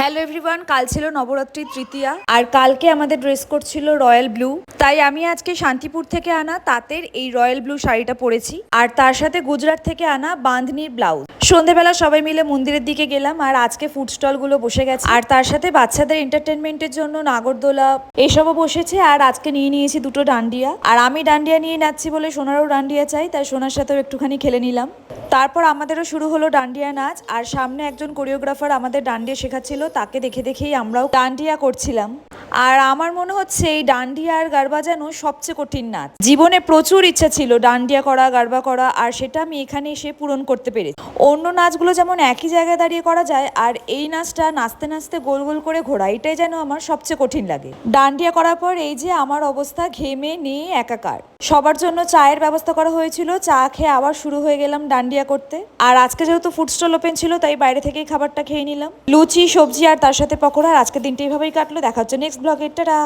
Hello everyone কাল ছিল নবরাত্রি তৃতীয়া আর কালকে আমাদের ড্রেস কোড ছিল রয়্যাল ব্লু তাই আমি আজকে শান্তিপুর থেকে আনা তাঁতের এই রয়্যাল ব্লু শাড়িটা পরেছি আর তার সাথে গুজরাট থেকে আনা বাঁধনির ব্লাউজ সন্ধেবেলা সবাই মিলে মন্দিরের দিকে গেলাম আর আজকে ফুড স্টলগুলো বসে গেছে। আর তার সাথে বাচ্চাদের এন্টারটেনমেন্টের জন্য নাগরদোলা এসবও বসেছে আর আজকে নিয়ে নিয়েছি দুটো ডান্ডিয়া। আর আমি ডান্ডিয়া নিয়ে নাচছি বলে সোনারও ডান্ডিয়া চাই, তাই সোনার সাথেও একটুখানি খেলে নিলাম। তারপর আমাদেরও শুরু হলো ডান্ডিয়া নাচ, আর সামনে একজন কোরিওগ্রাফার আমাদের ডান্ডিয়া শেখাচ্ছিল, তাকে দেখে দেখেই আমরাও ডান্ডিয়া করছিলাম। আর আমার মনে হচ্ছে এই ডান্ডিয়া আর গারবা যেন সবচেয়ে কঠিন নাচ। জীবনে প্রচুর ইচ্ছা ছিল ডান্ডিয়া করা, গারবা করা, আর সেটা আমি এখানে এসে পূরণ করতে পেরেছি। অন্য নাচগুলো যেমন একই জায়গায় দাঁড়িয়ে করা যায়, আর এই নাচটা নাচতে নাচতে গোল গোল করে ঘোরা, এটাই যেন আমার সবচেয়ে কঠিন লাগে। ডান্ডিয়া করার পর এই যে আমার অবস্থা, ঘেমে নিয়ে একাকার। সবার জন্য চায়ের ব্যবস্থা করা হয়েছিল, চা খেয়ে আবার শুরু হয়ে গেলাম ডান্ডিয়া করতে। আর আজকে যেহেতু ফুড স্টল ওপেন ছিল, তাই বাইরে থেকেই খাবারটা খেয়ে নিলাম। লুচি, সবজি আর তার সাথে পকোড়া, আর আজকের দিনটা এইভাবেই কাটলো, দেখা হচ্ছে নেক্সট ব্লগে টাটা!